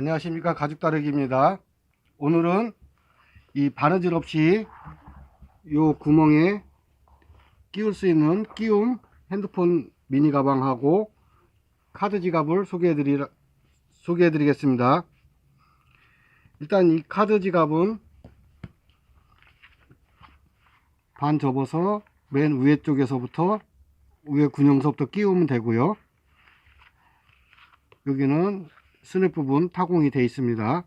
안녕하십니까. 가죽다르기입니다. 오늘은 이 바느질 없이 요 구멍에 끼울 수 있는 끼움 핸드폰 미니 가방하고 카드 지갑을 소개해 드리 소개해 드리겠습니다. 일단 이 카드 지갑은 반 접어서 맨 위에 쪽에서부터 위에 군형서부터 끼우면 되고요. 여기는 스냅 부분 타공이 되어 있습니다.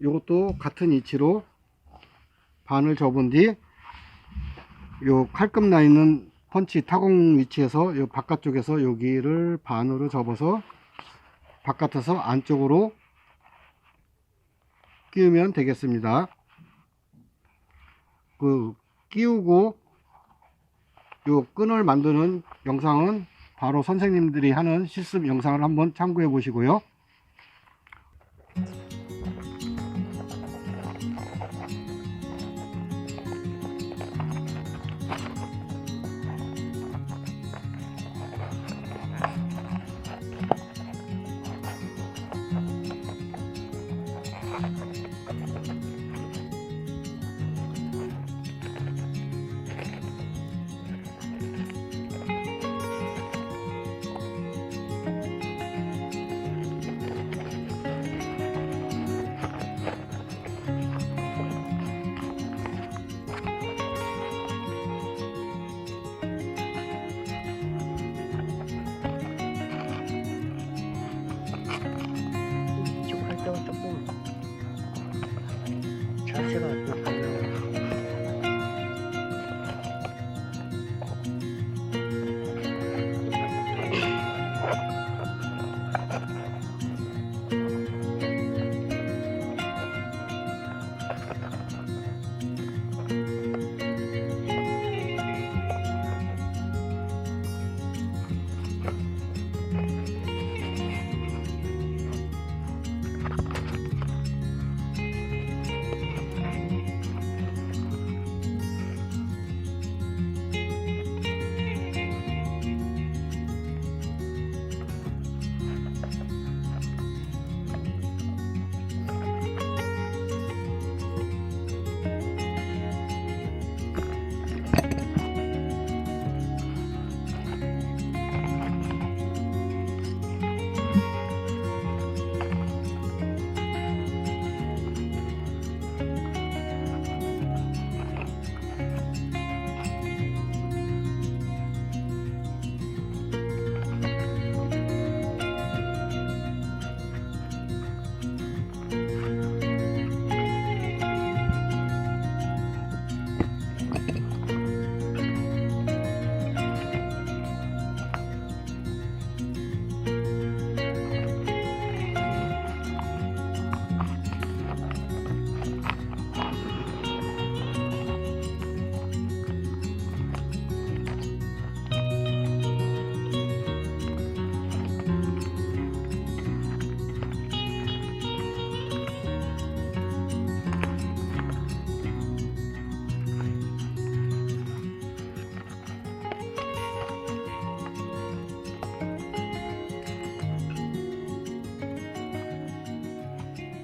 이것도 같은 위치로 반을 접은 뒤 요 칼금 나 있는 펀치 타공 위치에서 요 바깥쪽에서 여기를 반으로 접어서 바깥에서 안쪽으로 끼우면 되겠습니다. 그 끼우고 요 끈을 만드는 영상은 바로 선생님들이 하는 실습 영상을 한번 참고해 보시고요.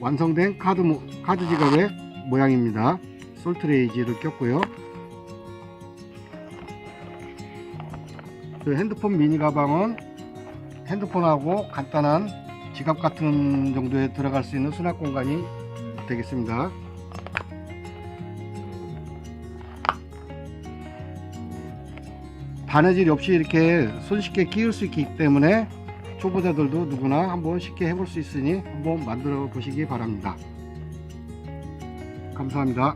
완성된 카드 모, 카드 지갑의 모양입니다. 솔트레이지를 꼈고요. 그 핸드폰 미니 가방은 핸드폰하고 간단한 지갑 같은 정도에 들어갈 수 있는 수납 공간이 되겠습니다. 바느질 없이 이렇게 손쉽게 끼울 수 있기 때문에 초보자들도 누구나 한번 쉽게 해볼 수 있으니 한번 만들어 보시기 바랍니다. 감사합니다.